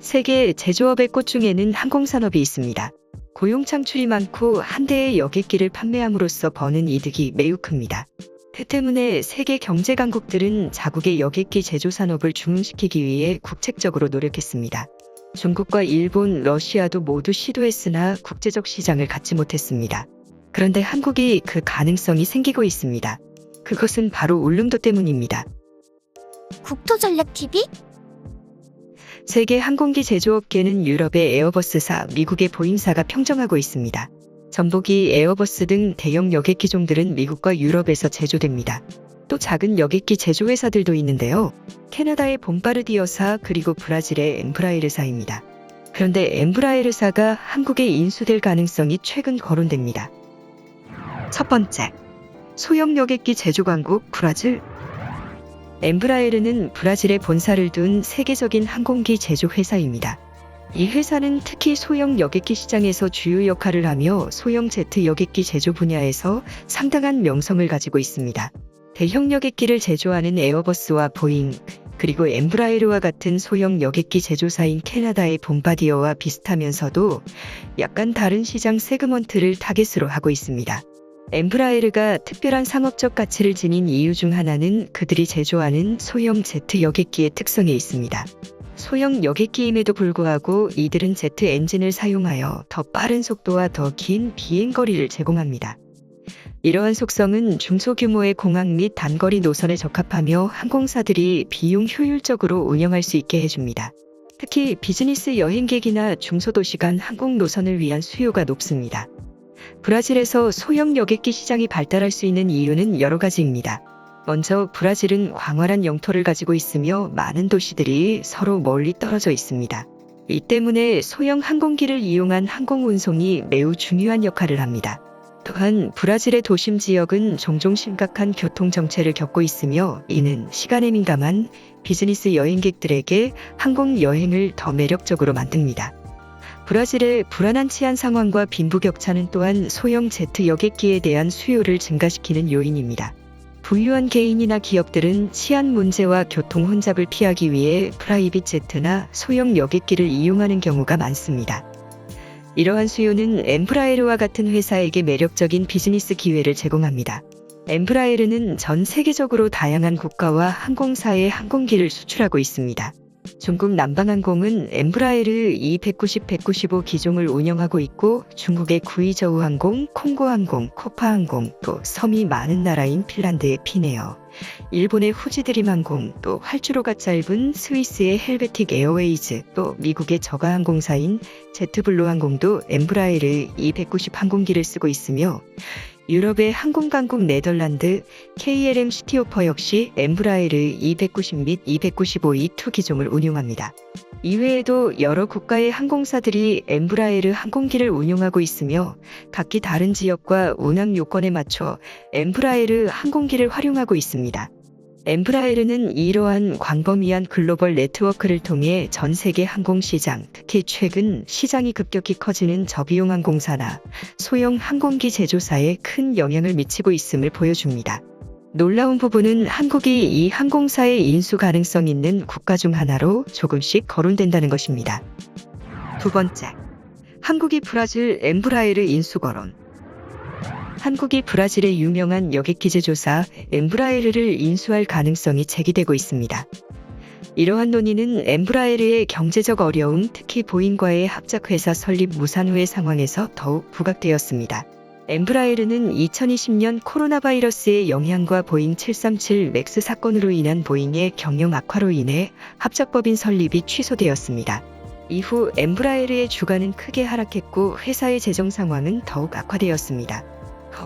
세계 제조업의 꽃 중에는 항공산업이 있습니다. 고용 창출이 많고 한 대의 여객기를 판매함으로써 버는 이득이 매우 큽니다. 그 때문에 세계 경제 강국들은 자국의 여객기 제조 산업을 중흥시키기 위해 국책적으로 노력했습니다. 중국과 일본, 러시아도 모두 시도했으나 국제적 시장을 갖지 못했습니다. 그런데 한국이 그 가능성이 생기고 있습니다. 그것은 바로 울릉도 때문입니다. 국토전략TV? 세계 항공기 제조업계는 유럽의 에어버스사, 미국의 보잉사가 평정하고 있습니다. 전복이 에어버스 등 대형 여객기 종들은 미국과 유럽에서 제조됩니다. 또 작은 여객기 제조회사들도 있는데요. 캐나다의 봄바르디어사 그리고 브라질의 엠브라이르사입니다. 그런데 엠브라이르사가 한국에 인수될 가능성이 최근 거론됩니다. 첫 번째, 소형 여객기 제조 강국 브라질 엠브라에르는 브라질에 본사를 둔 세계적인 항공기 제조 회사입니다. 이 회사는 특히 소형 여객기 시장에서 주요 역할을 하며 소형 제트 여객기 제조 분야에서 상당한 명성을 가지고 있습니다. 대형 여객기를 제조하는 에어버스와 보잉, 그리고 엠브라에르와 같은 소형 여객기 제조사인 캐나다의 봄바디어와 비슷하면서도 약간 다른 시장 세그먼트를 타겟으로 하고 있습니다. 엠브라에르가 특별한 상업적 가치를 지닌 이유 중 하나는 그들이 제조하는 소형 제트 여객기의 특성에 있습니다. 소형 여객기임에도 불구하고 이들은 제트 엔진을 사용하여 더 빠른 속도와 더 긴 비행 거리를 제공합니다. 이러한 속성은 중소규모의 공항 및 단거리 노선에 적합하며 항공사들이 비용 효율적으로 운영할 수 있게 해줍니다. 특히 비즈니스 여행객이나 중소도시 간 항공 노선을 위한 수요가 높습니다. 브라질에서 소형 여객기 시장이 발달할 수 있는 이유는 여러 가지입니다. 먼저 브라질은 광활한 영토를 가지고 있으며 많은 도시들이 서로 멀리 떨어져 있습니다. 이 때문에 소형 항공기를 이용한 항공 운송이 매우 중요한 역할을 합니다. 또한 브라질의 도심 지역은 종종 심각한 교통 정체를 겪고 있으며 이는 시간에 민감한 비즈니스 여행객들에게 항공 여행을 더 매력적으로 만듭니다. 브라질의 불안한 치안 상황과 빈부격차는 또한 소형 제트 여객기에 대한 수요를 증가시키는 요인입니다. 부유한 개인이나 기업들은 치안 문제와 교통 혼잡을 피하기 위해 프라이빗 제트나 소형 여객기를 이용하는 경우가 많습니다. 이러한 수요는 엠브라에르와 같은 회사에게 매력적인 비즈니스 기회를 제공합니다. 엠브라에르는 전 세계적으로 다양한 국가와 항공사의 항공기를 수출하고 있습니다. 중국 남방항공은 엠브라에르 E190, 195 기종을 운영하고 있고 중국의 구이저우항공, 콩고항공, 코파항공, 또 섬이 많은 나라인 핀란드의 피네어, 일본의 후지드림항공, 또 활주로가 짧은 스위스의 헬베틱 에어웨이즈, 또 미국의 저가항공사인 제트블루 항공도 엠브라에르 E190 항공기를 쓰고 있으며 유럽의 항공강국 네덜란드 KLM 시티오퍼 역시 엠브라에르 290 및 295E2 기종을 운용합니다. 이외에도 여러 국가의 항공사들이 엠브라에르 항공기를 운용하고 있으며 각기 다른 지역과 운항 요건에 맞춰 엠브라에르 항공기를 활용하고 있습니다. 엠브라에르는 이러한 광범위한 글로벌 네트워크를 통해 전 세계 항공시장, 특히 최근 시장이 급격히 커지는 저비용 항공사나 소형 항공기 제조사에 큰 영향을 미치고 있음을 보여줍니다. 놀라운 부분은 한국이 이 항공사의 인수 가능성 있는 국가 중 하나로 조금씩 거론된다는 것입니다. 두 번째, 한국이 브라질 엠브라에르 인수 거론. 한국이 브라질의 유명한 여객기 제조사 엠브라에르를 인수할 가능성이 제기되고 있습니다. 이러한 논의는 엠브라에르의 경제적 어려움, 특히 보잉과의 합작회사 설립 무산 후의 상황에서 더욱 부각되었습니다. 엠브라에르는 2020년 코로나 바이러스의 영향과 보잉 737 맥스 사건으로 인한 보잉의 경영 악화로 인해 합작법인 설립이 취소되었습니다. 이후 엠브라에르의 주가는 크게 하락했고 회사의 재정 상황은 더욱 악화되었습니다.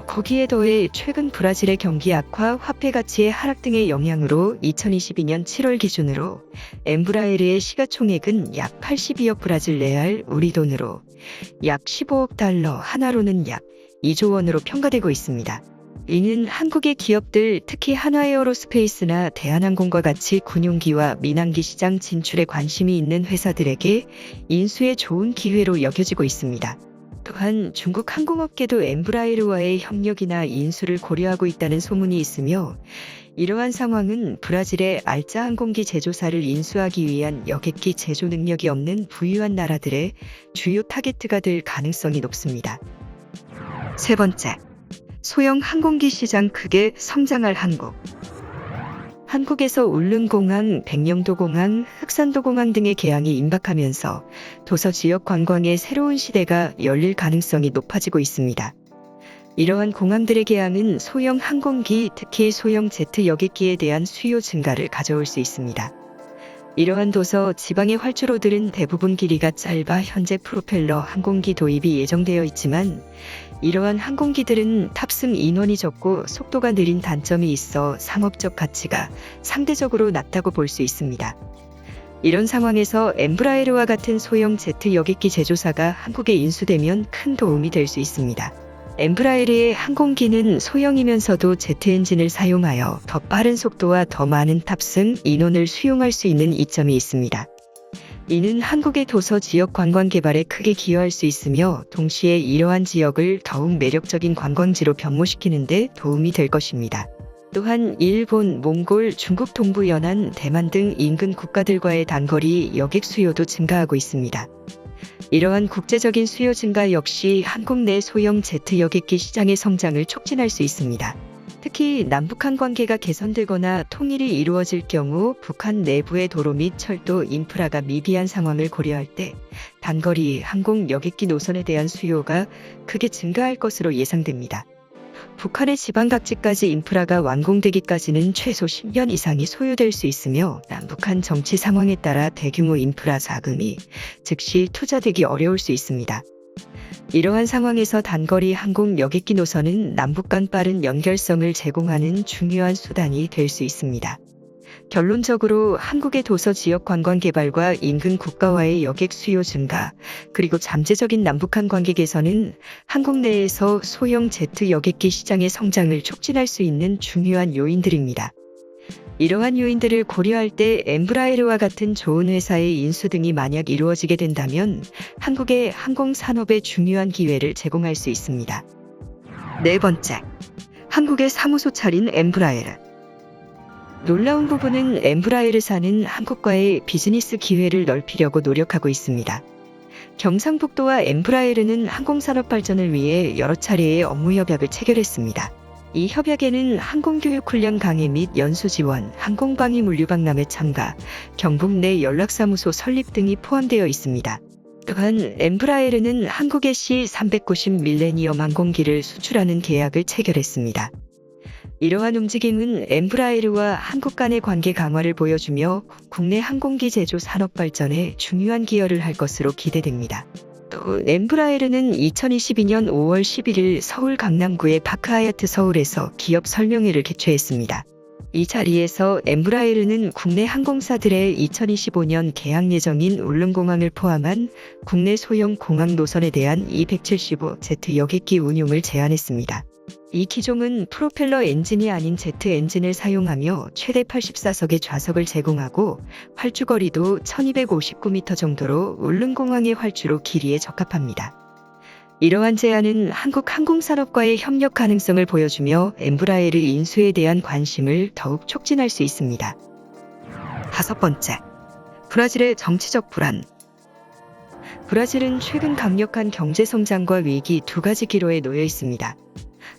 거- 거기에 더해 최근 브라질의 경기 악화, 화폐 가치의 하락 등의 영향으로 2022년 7월 기준으로 엠브라에르의 시가총액은 약 82억 브라질 레알 우리 돈으로 약 15억 달러 하나로는 약 2조 원으로 평가되고 있습니다. 이는 한국의 기업들 특히 하나에어로스페이스나 대한항공과 같이 군용기와 민항기 시장 진출에 관심이 있는 회사들에게 인수에 좋은 기회로 여겨지고 있습니다. 또한 중국 항공업계도 엠브라이르와의 협력이나 인수를 고려하고 있다는 소문이 있으며 이러한 상황은 브라질의 알짜 항공기 제조사를 인수하기 위한 여객기 제조 능력이 없는 부유한 나라들의 주요 타겟트가 될 가능성이 높습니다. 세 번째, 소형 항공기 시장 크게 성장할 한국. 한국에서 울릉공항, 백령도공항, 흑산도공항 등의 개항이 임박하면서 도서 지역 관광의 새로운 시대가 열릴 가능성이 높아지고 있습니다. 이러한 공항들의 개항은 소형 항공기, 특히 소형 제트 여객기에 대한 수요 증가를 가져올 수 있습니다. 이러한 도서 지방의 활주로들은 대부분 길이가 짧아 현재 프로펠러 항공기 도입이 예정되어 있지만 이러한 항공기들은 탑승 인원이 적고 속도가 느린 단점이 있어 상업적 가치가 상대적으로 낮다고 볼 수 있습니다. 이런 상황에서 엠브라에르와 같은 소형 제트 여객기 제조사가 한국에 인수되면 큰 도움이 될 수 있습니다. 엠브라에르의 항공기는 소형이면서도 제트 엔진을 사용하여 더 빠른 속도와 더 많은 탑승 인원을 수용할 수 있는 이점이 있습니다. 이는 한국의 도서 지역 관광 개발에 크게 기여할 수 있으며 동시에 이러한 지역을 더욱 매력적인 관광지로 변모시키는 데 도움이 될 것입니다. 또한 일본, 몽골, 중국 동부 연안, 대만 등 인근 국가들과의 단거리 여객 수요도 증가하고 있습니다. 이러한 국제적인 수요 증가 역시 한국 내 소형 제트 여객기 시장의 성장을 촉진할 수 있습니다. 특히 남북한 관계가 개선되거나 통일이 이루어질 경우 북한 내부의 도로 및 철도 인프라가 미비한 상황을 고려할 때 단거리 항공 여객기 노선에 대한 수요가 크게 증가할 것으로 예상됩니다. 북한의 지방 각지까지 인프라가 완공되기까지는 최소 10년 이상이 소요될 수 있으며 남북한 정치 상황에 따라 대규모 인프라 자금이 즉시 투자되기 어려울 수 있습니다. 이러한 상황에서 단거리 항공 여객기 노선은 남북 간 빠른 연결성을 제공하는 중요한 수단이 될 수 있습니다. 결론적으로 한국의 도서 지역 관광 개발과 인근 국가와의 여객 수요 증가, 그리고 잠재적인 남북한 관계 개선은 한국 내에서 소형 제트 여객기 시장의 성장을 촉진할 수 있는 중요한 요인들입니다. 이러한 요인들을 고려할 때 엠브라에르와 같은 좋은 회사의 인수 등이 만약 이루어지게 된다면 한국의 항공 산업에 중요한 기회를 제공할 수 있습니다. 네 번째, 한국의 사무소 차린 엠브라에르. 놀라운 부분은 엠브라에르사는 한국과의 비즈니스 기회를 넓히려고 노력하고 있습니다. 경상북도와 엠브라에르는 항공산업 발전을 위해 여러 차례의 업무 협약을 체결했습니다. 이 협약에는 항공교육훈련 강의 및 연수 지원, 항공방위 물류박람회 참가, 경북 내 연락사무소 설립 등이 포함되어 있습니다. 또한 엠브라에르는 한국의 C390 밀레니엄 항공기를 수출하는 계약을 체결했습니다. 이러한 움직임은 엠브라에르와 한국 간의 관계 강화를 보여주며 국내 항공기 제조 산업 발전에 중요한 기여를 할 것으로 기대됩니다. 또 엠브라에르는 2022년 5월 11일 서울 강남구의 파크하얏트 서울에서 기업 설명회를 개최했습니다. 이 자리에서 엠브라에르는 국내 항공사들의 2025년 개항 예정인 울릉공항을 포함한 국내 소형 공항 노선에 대한 275제트 여객기 운용을 제안했습니다. 이 기종은 프로펠러 엔진이 아닌 제트 엔진을 사용하며 최대 84석의 좌석을 제공하고 활주거리도 1259m 정도로 울릉공항의 활주로 길이에 적합합니다. 이러한 제안은 한국 항공산업과의 협력 가능성을 보여주며 엠브라에르 인수에 대한 관심을 더욱 촉진할 수 있습니다. 다섯 번째, 브라질의 정치적 불안. 브라질은 최근 강력한 경제 성장과 위기 두 가지 기로에 놓여 있습니다.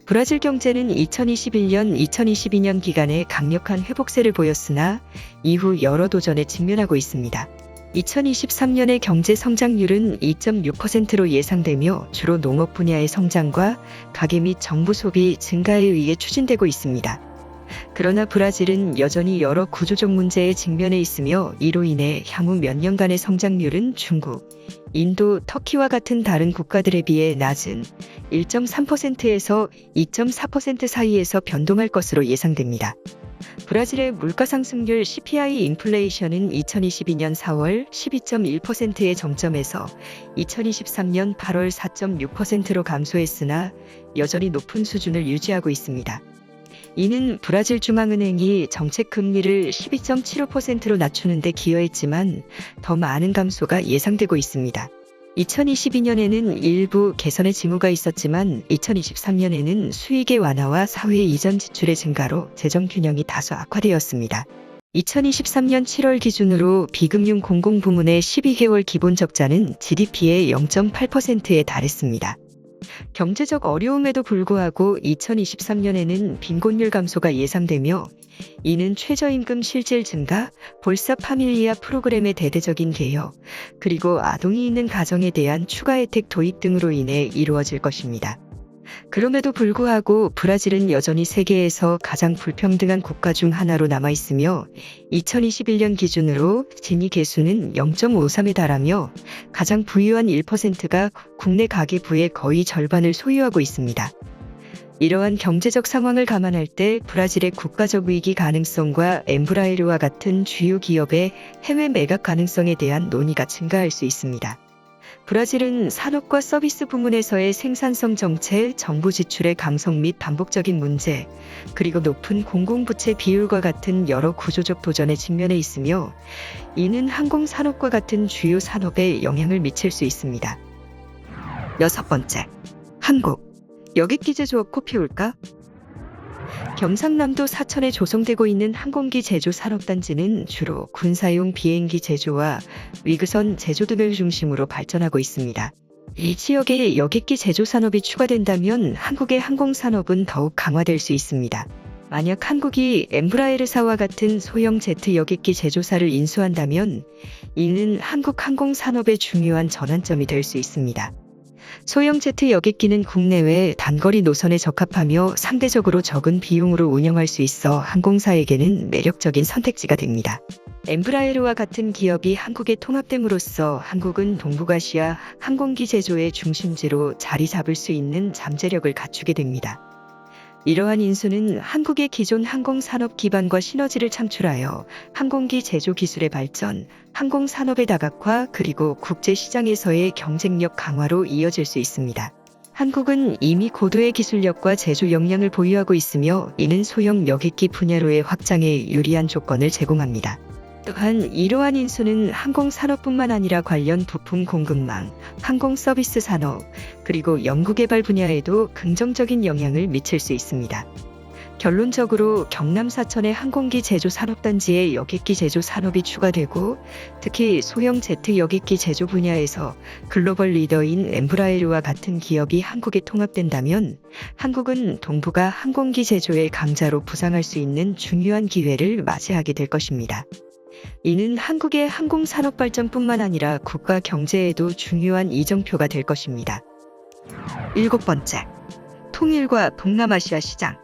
브라질 경제는 2021년, 2022년 기간에 강력한 회복세를 보였으나 이후 여러 도전에 직면하고 있습니다. 2023년의 경제 성장률은 2.6%로 예상되며 주로 농업 분야의 성장과 가계 및 정부 소비 증가에 의해 추진되고 있습니다. 그러나 브라질은 여전히 여러 구조적 문제에 직면해 있으며 이로 인해 향후 몇 년간의 성장률은 중국, 인도, 터키와 같은 다른 국가들에 비해 낮은 1.3%에서 2.4% 사이에서 변동할 것으로 예상됩니다. 브라질의 물가 상승률 CPI 인플레이션은 2022년 4월 12.1%의 정점에서 2023년 8월 4.6%로 감소했으나 여전히 높은 수준을 유지하고 있습니다. 이는 브라질 중앙은행이 정책 금리를 12.75%로 낮추는 데 기여했지만 더 많은 감소가 예상되고 있습니다. 2022년에는 일부 개선의 징후가 있었지만 2023년에는 수익의 완화와 사회 이전 지출의 증가로 재정 균형이 다소 악화되었습니다. 2023년 7월 기준으로 비금융 공공부문의 12개월 기본 적자는 GDP의 0.8%에 달했습니다. 경제적 어려움에도 불구하고 2023년에는 빈곤율 감소가 예상되며 이는 최저임금 실질 증가, 볼사 파밀리아 프로그램의 대대적인 개혁, 그리고 아동이 있는 가정에 대한 추가 혜택 도입 등으로 인해 이루어질 것입니다. 그럼에도 불구하고 브라질은 여전히 세계에서 가장 불평등한 국가 중 하나로 남아 있으며 2021년 기준으로 진위 계수는 0.53에 달하며 가장 부유한 1%가 국내 가계부의 거의 절반을 소유하고 있습니다. 이러한 경제적 상황을 감안할 때 브라질의 국가적 위기 가능성과 엠브라에르와 같은 주요 기업의 해외 매각 가능성에 대한 논의가 증가할 수 있습니다. 브라질은 산업과 서비스 부문에서의 생산성 정체, 정부 지출의 강성 및 반복적인 문제, 그리고 높은 공공부채 비율과 같은 여러 구조적 도전에 직면해 있으며 이는 항공산업과 같은 주요 산업에 영향을 미칠 수 있습니다. 여섯 번째, 한국. 여객기제 조업 코 피울까? 경상남도 사천에 조성되고 있는 항공기 제조 산업단지는 주로 군사용 비행기 제조와 위그선 제조 등을 중심으로 발전하고 있습니다. 이 지역에 여객기 제조 산업이 추가된다면 한국의 항공 산업은 더욱 강화될 수 있습니다. 만약 한국이 엠브라에르사와 같은 소형 제트 여객기 제조사를 인수한다면 이는 한국 항공 산업의 중요한 전환점이 될 수 있습니다. 소형 제트 여객기는 국내외 단거리 노선에 적합하며 상대적으로 적은 비용으로 운영할 수 있어 항공사에게는 매력적인 선택지가 됩니다. 엠브라에르와 같은 기업이 한국에 통합됨으로써 한국은 동북아시아 항공기 제조의 중심지로 자리 잡을 수 있는 잠재력을 갖추게 됩니다. 이러한 인수는 한국의 기존 항공산업 기반과 시너지를 창출하여 항공기 제조 기술의 발전, 항공산업의 다각화 그리고 국제시장에서의 경쟁력 강화로 이어질 수 있습니다. 한국은 이미 고도의 기술력과 제조 역량을 보유하고 있으며 이는 소형 여객기 분야로의 확장에 유리한 조건을 제공합니다. 또한 이러한 인수는 항공산업뿐만 아니라 관련 부품 공급망, 항공 서비스 산업, 그리고 연구개발 분야에도 긍정적인 영향을 미칠 수 있습니다. 결론적으로 경남 사천의 항공기 제조 산업단지에 여객기 제조 산업이 추가되고 특히 소형 제트 여객기 제조 분야에서 글로벌 리더인 엠브라에르와 같은 기업이 한국에 통합된다면 한국은 동북아 항공기 제조의 강자로 부상할 수 있는 중요한 기회를 맞이하게 될 것입니다. 이는 한국의 항공산업 발전뿐만 아니라 국가 경제에도 중요한 이정표가 될 것입니다. 일곱 번째, 통일과 동남아시아 시장.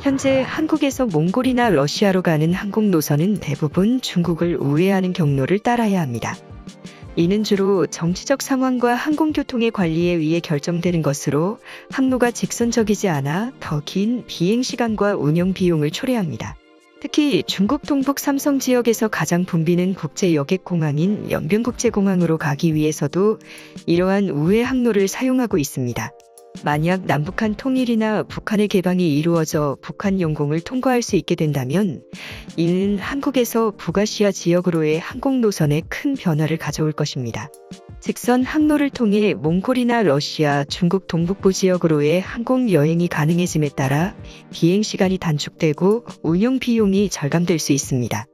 현재 한국에서 몽골이나 러시아로 가는 항공 노선은 대부분 중국을 우회하는 경로를 따라야 합니다. 이는 주로 정치적 상황과 항공교통의 관리에 의해 결정되는 것으로 항로가 직선적이지 않아 더 긴 비행 시간과 운영 비용을 초래합니다. 특히 중국 동북 삼성 지역에서 가장 붐비는 국제 여객 공항인 연변 국제 공항으로 가기 위해서도 이러한 우회 항로를 사용하고 있습니다. 만약 남북한 통일이나 북한의 개방이 이루어져 북한 영공을 통과할 수 있게 된다면 이는 한국에서 북아시아 지역으로의 항공 노선에 큰 변화를 가져올 것입니다. 직선 항로를 통해 몽골이나 러시아, 중국 동북부 지역으로의 항공 여행이 가능해짐에 따라 비행 시간이 단축되고 운영 비용이 절감될 수 있습니다.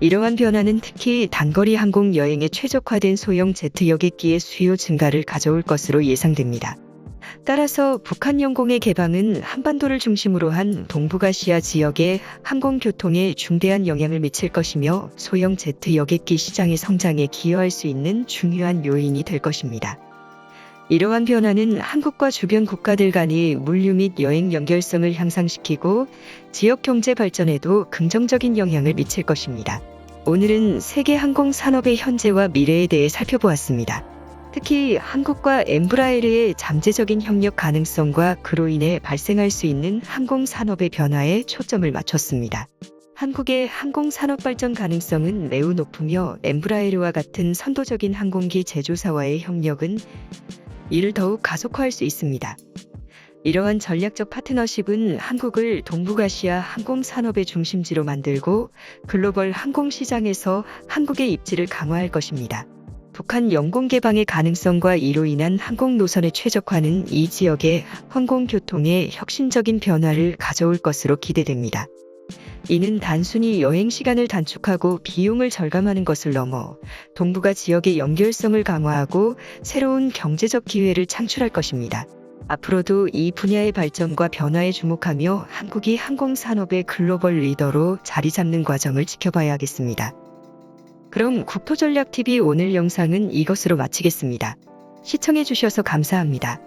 이러한 변화는 특히 단거리 항공 여행에 최적화된 소형 제트 여객기의 수요 증가를 가져올 것으로 예상됩니다. 따라서 북한 영공의 개방은 한반도를 중심으로 한 동북아시아 지역의 항공교통에 중대한 영향을 미칠 것이며 소형 제트 여객기 시장의 성장에 기여할 수 있는 중요한 요인이 될 것입니다. 이러한 변화는 한국과 주변 국가들 간의 물류 및 여행 연결성을 향상시키고 지역 경제 발전에도 긍정적인 영향을 미칠 것입니다. 오늘은 세계 항공 산업의 현재와 미래에 대해 살펴보았습니다. 특히 한국과 엠브라에르의 잠재적인 협력 가능성과 그로 인해 발생할 수 있는 항공 산업의 변화에 초점을 맞췄습니다. 한국의 항공 산업 발전 가능성은 매우 높으며 엠브라에르와 같은 선도적인 항공기 제조사와의 협력은 이를 더욱 가속화할 수 있습니다. 이러한 전략적 파트너십은 한국을 동북아시아 항공 산업의 중심지로 만들고 글로벌 항공 시장에서 한국의 입지를 강화할 것입니다. 북한 영공 개 방의 가능성과 이로 인한 항공 노선의 최적화는 이 지역의 항공교통에 혁신적인 변화를 가져올 것으로 기대됩니다. 이는 단순히 여행 시간을 단축하고 비용을 절감하는 것을 넘어 동북아 지역의 연결성을 강화하고 새로운 경제적 기회를 창출할 것입니다. 앞으로도 이 분야의 발전과 변화에 주목하며 한국이 항공산업의 글로벌 리더로 자리 잡는 과정을 지켜봐야겠습니다. 그럼 국토전략TV 오늘 영상은 이것으로 마치겠습니다. 시청해주셔서 감사합니다.